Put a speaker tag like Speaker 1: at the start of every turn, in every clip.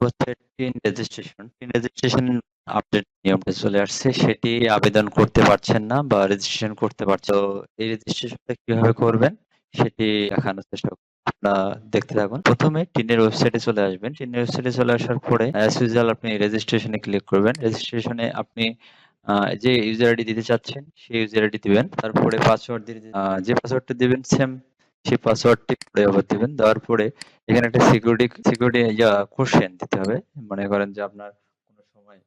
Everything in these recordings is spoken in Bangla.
Speaker 1: হচ্ছে TIN registration TIN registration update নিয়মটা চলে আসছে। সেটি আবেদন করতে পারছেন না বা রেজিস্ট্রেশন করতে তো এই রেজিস্ট্রেশনটা কীভাবে করবেন সেটি দেখানোর চেষ্টা আপনারা দেখতে থাকুন। প্রথমে টিনের ওয়েবসাইটে চলে আসবেন। টিনের ওয়েবসাইটে চলে আসার পরে অ্যাজ ইউজুয়াল আপনি রেজিস্ট্রেশনে ক্লিক করবেন। রেজিস্ট্রেশনে আপনি যে ইউজার আইডি দিতে চাচ্ছেন সেই ইউজার আইডি দিবেন। তারপরে পাসওয়ার্ড আহ, যে পাসওয়ার্ডটা দিবেন সেম সেই পাসওয়ার্ডটি পরে আবার দিবেন। দেওয়ার পরে এখানে একটা সিকিউরিটি সিকিউরিটি ইয়া কোশ্চেন দিতে হবে। মনে করেন যে আপনার কোনো সময়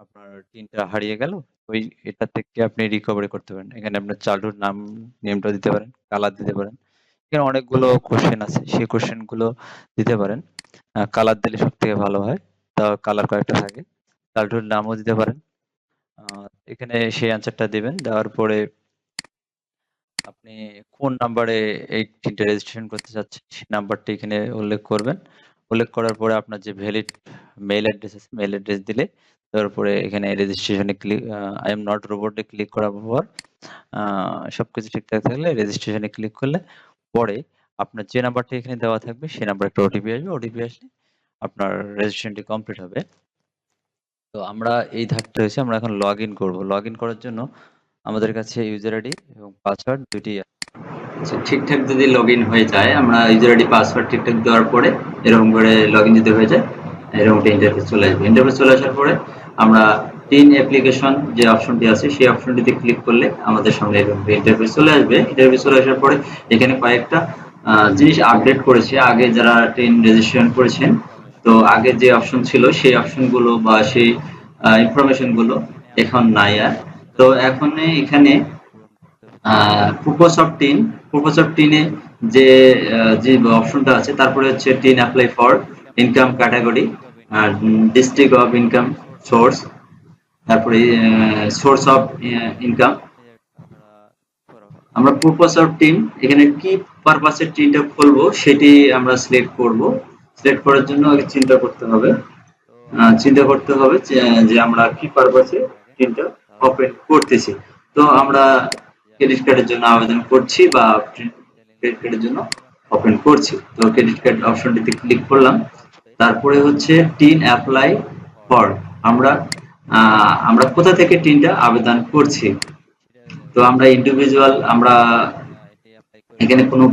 Speaker 1: আপনার টিনটা হারিয়ে গেল, ওই এটা থেকে আপনি রিকভারি করতে পারেন। এখানে আপনার চাইল্ডহুড নাম নেমটা দিতে পারেন কালার দিতে পারেন। এখানে অনেকগুলো কোশ্চেন আছে, সেই কোশ্চেনগুলো দিতে পারেন। কালার দিলে সব থেকে ভালো হয়। তা কালার কয়েকটা থাকে। চাইল্ডহুড নামও দিতে পারেন। এখানে সেই অ্যান্সারটা দিবেন। দেওয়ার পরে আপনি কোন নাম্বারে এই তিনটে রেজিস্ট্রেশন করতে চাচ্ছেন সেই নাম্বারটি এখানে উল্লেখ করবেন। উল্লেখ করার পরে আপনার যে ভ্যালিড মেইল অ্যাড্রেস আছে মেইল অ্যাড্রেস দিলে তারপরে এখানে রেজিস্ট্রেশনে ক্লিক আই এম নট রোবটে ক্লিক করার পর আহ, সবকিছু ঠিকঠাক থাকলে রেজিস্ট্রেশনে ক্লিক করলে পরে আপনার যে নাম্বারটি এখানে দেওয়া থাকবে সেই নাম্বার একটা ওটিপি আসবে। ওটিপি আসলে আপনার রেজিস্ট্রেশনটি কমপ্লিট হবে। তো আমরা এই ধাপটা হয়েছে আমরা এখন লগ ইন করব। লগ ইন করার জন্য আমাদের কাছে ইউজার আইডি এবং পাসওয়ার্ড দুটি
Speaker 2: আচ্ছা ঠিকঠাক যদি লগ ইন হয়ে যায়, আমরা ইউজার আইডি পাসওয়ার্ড ঠিকঠাক দেওয়ার পরে এরকম করে লগ ইন যদি হয়ে যায়, এরকম একটা ইন্টারফেস চলে আসবে। ইন্টারফেস চলে আসার পরে আমরা তিন অ্যাপ্লিকেশন যে অপশনটি আছে, সেই অপশনটিতে ক্লিক করলে আমাদের সামনে এরকম ইন্টারফেস চলে আসবে। ইন্টারফেস চলে আসার পরে এখানে কয়েকটা জিনিস আপডেট করেছে। আগে যারা টেন রেজিস্ট্রেশন করেছেন, তো আগে যে অপশন ছিল, সেই অপশনগুলো বা সেই ইনফরমেশনগুলো এখন নাই আর। তো এখন এখানে purpose of TIN purpose of টিনে যে যে অপশনটা আছে, তারপরে হচ্ছে TIN apply for income category R district of income source তারপরে সোর্স অফ ইনকাম আমরা প্রপোজ অফ টিম এখানে কি পারপাসের টিমটা খুলবো সেটি আমরা সিলেক্ট করব। সিলেক্ট করার জন্য আগে চিন্তা করতে হবে। চিন্তা করতে হবে যে যে আমরা কি পারপাসে টিমটা ওপেন করতেছি। তো আমরা ক্রেডিট কার্ডের জন্য আবেদন করছি বা ক্রেডিট কার্ডের জন্য ওপেন করছি। তো ক্রেডিট কার্ড অপশনটিতে ক্লিক করলাম। তারপরে হচ্ছে টিন অ্যাপ্লাই ফর আমরা আমরা কোথা থেকে টিনটা আবেদন করছি? তো আমরা ইন্ডিভিজুয়াল আমরা এখানে কোনো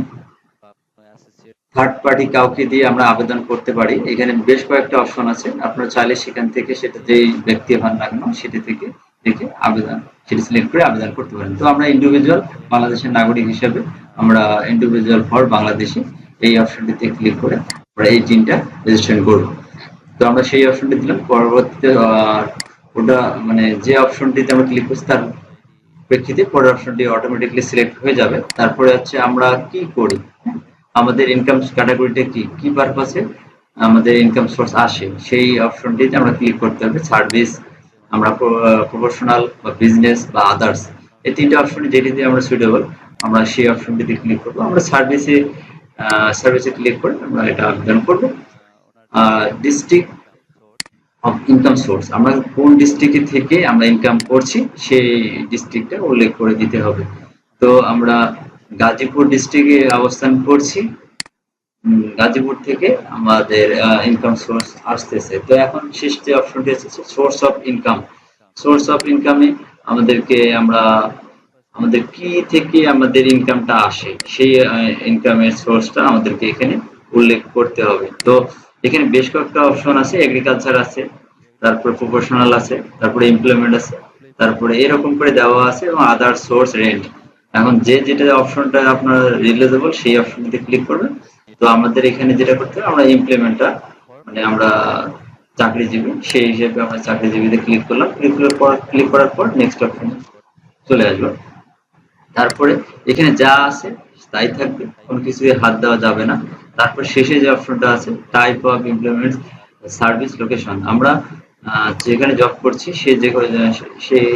Speaker 2: থার্ড পার্টি কাউকে দিয়ে আমরা আবেদন করতে পারি। এখানে বেশ কয়েকটা অপশন আছে। আপনারা চাইলে সেখান থেকে সেটা যেই ব্যক্তি হন না কেন, সেটি থেকে। থেকে আবেদন, সেটি সিলেক্ট করে আবেদন করতে পারেন। তো আমরা ইন্ডিভিজুয়াল বাংলাদেশের নাগরিক হিসেবে আমরা ইন্ডিভিজুয়াল ফর বাংলাদেশি এই অপশনটিতে ক্লিক করে আমরা এই টিনটা রেজিস্ট্রেশন করব। তো আমরা সেই অপশনটি দিলাম, পরবর্তীতে ওটা মানে যে অপশনটিতে আমরা ক্লিক করছি তার প্রেক্ষিতে পরের অপশনটি অটোমেটিকলি সিলেক্ট হয়ে যাবে। তারপরে হচ্ছে আমরা কি করি? আমাদের ইনকাম ক্যাটাগরিটা কি কি পারপাসে আমাদের ইনকাম সোর্স আসে, সেই অপশনটিতে আমরা ক্লিক করতে হবে সার্ভিস আমরা প্রফেশনাল বা বিজনেস বা আদার্স এই তিনটে অপশন যেটি যেটিতে আমরা সুইটেবল আমরা সেই অপশনটিতে ক্লিক করব। আমরা সার্ভিসে সার্ভিসে ক্লিক করে আমরা এটা আবেদন করব। ডিস্ট্রিক্ট অফ ইনকাম সোর্স আমরা কোন ডিস্ট্রিক্ট থেকে আমরা ইনকাম করছি, সেই ডিস্ট্রিক্টটা উল্লেখ করে দিতে হবে। তো আমরা গাজীপুর ডিস্ট্রিক্টে অবস্থান করছি। গাজীপুর থেকে আমাদের ইনকাম সোর্স আসতেছে। তো এখন শেষ যে অপশনটি আছে source of income source of ইনকামে আমাদেরকে আমরা, আমাদের কি থেকে আমাদের ইনকামটা আসে, সেই ইনকামের সোর্সটা আমাদেরকে এখানে উল্লেখ করতে হবে। তো এখানে বেশ কয়েকটা অপশন আছে এগ্রিকালচার আছে, তারপরে প্রফেশনাল আছে, তারপরে এমপ্লয়মেন্ট আছে, তারপরে এরকম করে দেওয়া আছে এবং আদার সোর্স রেন্ট এখন যে যেটা অপশনটা আপনার রিলেজেবল সেই অপশনটিতে ক্লিক করবেন। তো আমাদের এখানে যেটা করতে হবে, আমরা ইমপ্লিমেন্টটা মানে আমরা চাকরিজীবী, সেই হিসেবে আমরা চাকরিজীবীতে ক্লিক করলাম ক্লিক করার পর ক্লিক করার পর নেক্সট অপশনে চলে আসব তারপরে এখানে যা আছে তাই থাকবে, কোনো কিছু হাত দেওয়া যাবে না। তারপর শেষে যে অপশনটা আছে type of implement service location আমরা যেখানে জব করছি, সে যে সেই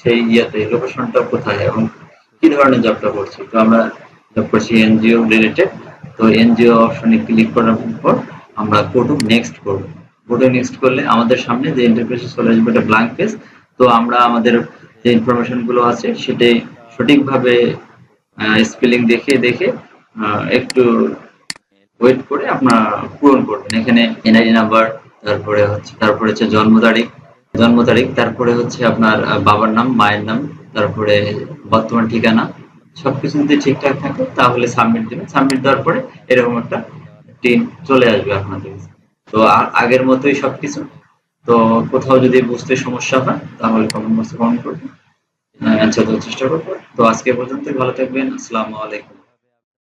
Speaker 2: সেই ইয়াতে লোকেশনটা কোথায় এবং কি ধরনের জবটা করছি। তো আমরা জব করছি এনজিও রিলেটেড তো এনজিও অপশনে ক্লিক করার পর আমরা গো নেক্সট করব। গো নেক্সট করলে আমাদের সামনে যে ইন্টারফেসে চলে আসবে একটা ব্ল্যাঙ্ক পেজ তো আমরা আমাদের যে ইনফরমেশনগুলো আছে সেটাই সঠিকভাবে স্পেলিং দেখে দেখে একটু ওয়েট করে আপনারা পূরণ করবেন এখানে এনআইডি নাম্বার তারপরে হচ্ছে তারপরে হচ্ছে জন্ম তারিখ। জন্ম তারিখ, তারপরে হচ্ছে আপনার বাবার নাম, মায়ের নাম, তারপরে বর্তমান ঠিকানা। সবকিছু যদি ঠিকঠাক থাকে, তাহলে সাবমিট দেবেন। সাবমিট দেওয়ার পরে এরকম একটা টিম চলে আসবে আপনাদের তো আর আগের মতোই সবকিছু। তো কোথাও যদি বুঝতে সমস্যা হয়, তাহলে কমেন্ট বক্সে কমেন্ট করবেন। আচ্ছা চেষ্টা করব। তো আজকে পর্যন্ত ভালো থাকবেন। আসসালামু আলাইকুম।